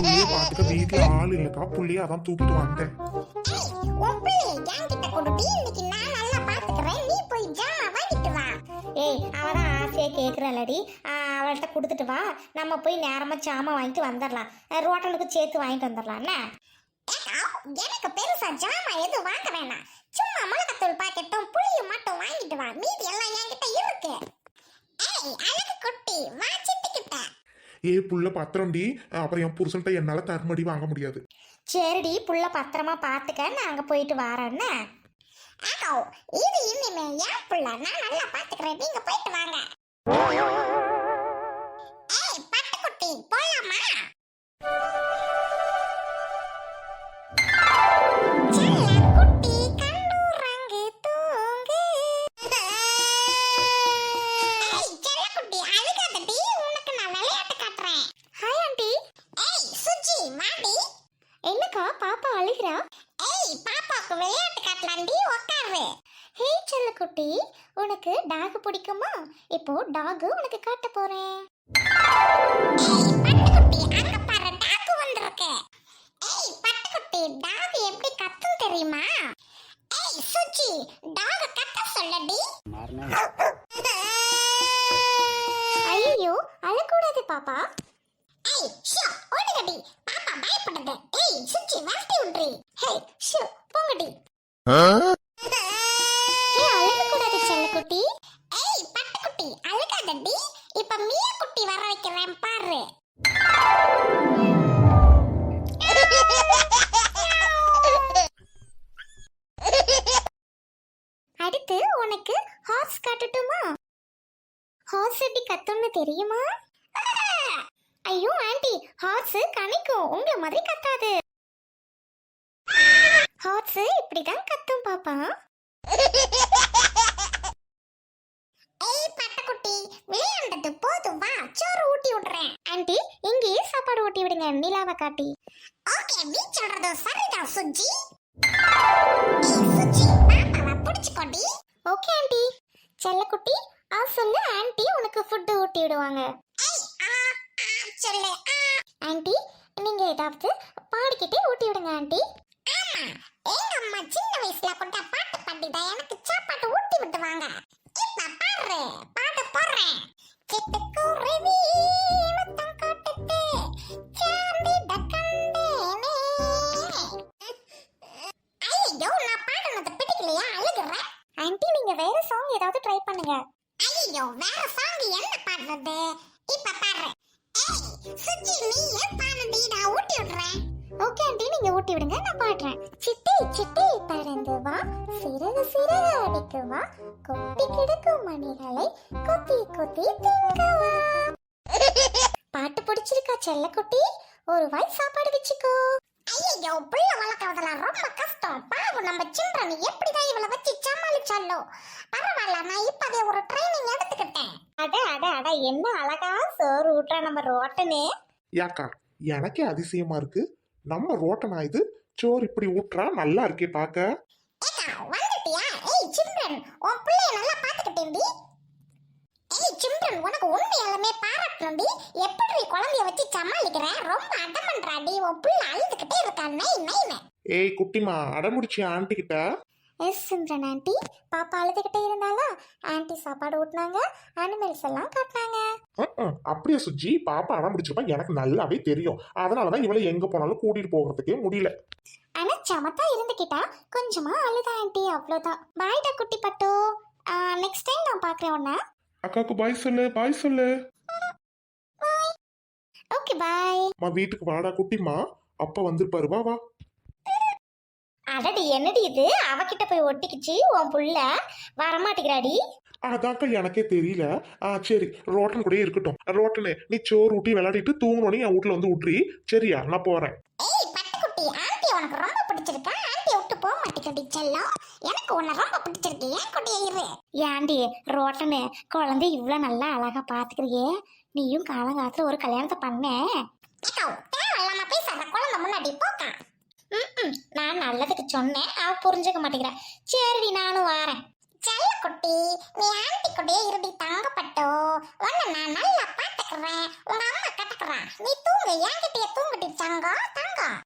புள்ளைய பாத்துக்க வீட்டுல ஆள் இல்லக்கா. புள்ளைய அதான் தூக்கிட்டு வந்தேன். ஏய், ஆசையாக கேட்குறாளடி அவள்கிட்ட கொடுத்துட்டு வா. நம்ம போய் நேரமாக சாமான் வாங்கிட்டு வந்துடலாம். ரோட்டனுக்கு சேர்த்து வாங்கிட்டு வந்துடலாம் என்ன? எனக்கு பெருசா ஜாமா எதுவும் வாங்க வேணாம். சும்மா மிளகாத்தூள் பாக்கெட்டும் புளியும் மட்டும் வாங்கிட்டு வா. மீதி எல்லாம் என்கிட்ட இருக்கு. ஏய் அழகு குட்டி வா ஏ புள்ள பத்திரம்டி. அப்புறம் என் புருஷன்ட்ட என்னால தர்மடி வாங்க முடியாது. சரிடி புள்ள பத்திரமா பார்த்துக்க நாங்கள் போயிட்டு வரோன்னு. ஆகோ இது இனிமே என் புள்ள? நான் நல்லா பாத்துக்கிறேன். நீங்க போயிட்டு வாங்க. ஏய் பட்டுக்குட்டி போலாமா? பாப்பாவுக்கு விளையாட்டு காட்டலாண்டி, உக்காரு. ஹே செல்லக்குட்டி உனக்கு டாக் பிடிக்குமா? இப்போ டாக் உனக்கு காட்ட போறேன். பட்டுக்குட்டி, அங்க பாரு, டாகு வந்திருக்கு. ஏய், பட்டுக்குட்டி, டாகு எப்படி கத்தும் தெரியுமா? ஏய் சுஜி டாக கத்த சொல்லடி. ஐயோ அழக்கூடாது பாப்பா. ஏய் ஷோ ஓடுங்கடி பாப்பா பயப்படுது. ஏய் சுஜி விரட்டி விட்றி ஹேய் ஷோ போங்கடி. ஏ அழக்கூடாது செல்லக்குட்டி. ஏய் பட்டுக்குட்டி அழுகாதடி. இப்ப மியா குட்டி வர வைக்கிறேன் பாரு. அடுத்து உனக்கு ஹார்ஸ் காட்டட்டுமா? ஹார்ஸ் எப்படி கத்தும்னு தெரியுமா? ஐயோ ஆண்டி ஹார்ஸ் கணிக்கும் உங்களை மாதிரி கத்தாது. ஹார்ஸ் இப்படிதான் கத்தும் பாப்பா. ஏய் பட்டக்குட்டி விளையாண்டது போதும் வா சோறு ஊட்டி விடுறேன். ஆண்டி இங்கேயே சாப்பாடு ஊட்டி விடுங்க நிலாவை காட்டி. ஓகே நீ சொல்றது சரிதான் சுஜி. சுஜி பாப்பாவை ஓகே ஆண்டி. செல்லக்குட்டி ஆ சொல்லு ஆண்டி உனக்கு ஃபுட்டு ஊட்டி விடுவாங்க. ஏய் ஆ சொல்லு ஆண்டி நீங்க ஏதாவது பாடிக்கிட்டே ஊட்டி விடுங்க ஆண்டி ஆமா எங்க அம்மா சின்ன வயசுல கொண்ட பாட்டு பாடிதான் எனக்கு சாப்பாடு ஊட்டி விட்டுவாங்க இப்ப பாரு பாட்டு போடுறேன் சிட்டுக்குருவி முத்தம் கொடுத்து சார்ந்திட கண்டேனே. ஐயையோ, நான் பாடுனது பிடிக்கலையா? அழுகுறேன். ஆண்டி நீங்க வேற சாங் ஏதாவது ட்ரை பண்ணுங்க ஐயோ வேற சாங் என்ன பாடுறது? இப்ப பாரு. ஏய், சுஜி, நீயே பாடுடி, நான் ஊட்டி விடுறேன். ஓகே ஆண்டி நீங்க ஊட்டி விடுங்க நான் பாடுறேன். சிட்டி சிட்டி பறந்து வா. சிறகு சிறகு அடிக்கு வா. கொட்டி கிடக்கும் மணிகளை கொத்தி கொத்தி திங்க வா. பாட்டு பிடிச்சிருக்கா செல்லக்குட்டி? ஒரு வாய் சாப்பாடு வச்சுக்கோ. ஐயையோ, புள்ள வளர்க்கறதெல்லாம் ரொம்ப கஷ்டம். பாவம் நம்ம சிம்ரன் எப்படிதான் இவளை வச்சு சமாளிச்சாலோ? பரவாயில்ல, நான் இப்பவே ஒரு training எடுத்துக்கிட்டேன். அட அட அட என்ன அழகா சோறு ஊட்டுறா நம்ம ரோட்டனே யாக்கா எனக்கே அதிசயமா இருக்கு நம்ம ரோட்டனா இது சோறு இப்படி ஊட்டுறா நல்லா இருக்கே பாக்க ஏக்கா, வந்துட்டியா? ஏய், சிம்ரன், உன் புள்ளைய நல்லா பாத்துக்கிட்டேன்டி. சிம்ரன், உனக்கு உண்மையாலுமே பாராட்டணும்டி. எப்படி குழந்தைய வச்சு சமாளிக்கிற? ரொம்ப அடமன்றாடி. உன் புள்ள அழுதுகிட்டே இருக்கா. நை, நைன்னு. ஏய் குட்டிமா அடமுடிச்சு ஆண்டி கிட்ட எஸ் சிம்ரன் ஆண்டி. பாப்பா அழுதுகிட்டே இருந்தாலா ஆண்டி சாப்பாடு ஊட்டினாங்க. அனிமல்ஸ் எல்லாம் காட்டினாங்க. அப்படியே சுஜி? பாப்பா அடம் பிடிச்சிருப்பா. எனக்கு நல்லாவே தெரியும். அதனாலதான் இவளை எங்க போனாலும் கூட்டிட்டு போகிறதுக்கே முடியல. ஆனா சமத்தா இருந்துக்கிட்டா கொஞ்சமா அழுதா ஆண்டி. அவ்வளோதான் பாய்டா குட்டி பட்டு. நெக்ஸ்ட் டைம் நான் பார்க்குறேன் உன்ன. அக்காக்கு பாய் சொல்லு பாய் சொல்லு. ஓகே பாய் அம்மா வீட்டுக்கு வாடா குட்டிமா அப்பா வந்திருப்பாரு. வா வா. அடடி என்னடி இது? அவகிட்ட போய் ஒட்டிக்கிச்சு உன் புள்ள. வரமாட்டேங்கிறாடி. அதாக்கா எனக்கே தெரியல. ஆ சரி ரோட்டன் கூடயே இருக்கட்டும். ரோட்டனு நீ சோறு ஊட்டி விளையாடிட்டு தூங்கணும்னு என் வீட்டுல வந்து விட்டுறி சரியா நான் போறேன். ஏய், பட்டுக்குட்டி, ஆண்டி உனக்கு ரொம்ப பிடிச்சிருக்கா? மாட்டேங்குது செல்லம். எனக்கு உன்னை ரொம்ப பிடிச்சிருக்கு. ஏன் கூடயே இரு ஏண்டி ரோட்டனு. குழந்தை இவ்வளோ நல்லா அழகா பார்த்துக்கிறியே நீயும் காலங்காலத்தில் ஒரு கல்யாணத்தை பண்ண. தேவையில்லாம பேசாத குழந்தை முன்னாடி போக்கா. ம்ம். நான் நல்லதுக்கு சொன்னேன். அவ புரிஞ்சுக்க மாட்டேங்கிறா. சரிடி நானும் வாரேன். செல்லக்குட்டி நீ ஆண்டி கூடயே இருடி தங்கப்பட்டோ. உன்னை நான் நல்லா பாத்துக்கிறேன். உங்க அம்மா கத்துக்கிறா. நீ தூங்கு. என்கிட்டயே தூங்கிட்டு தங்கம் தங்கம்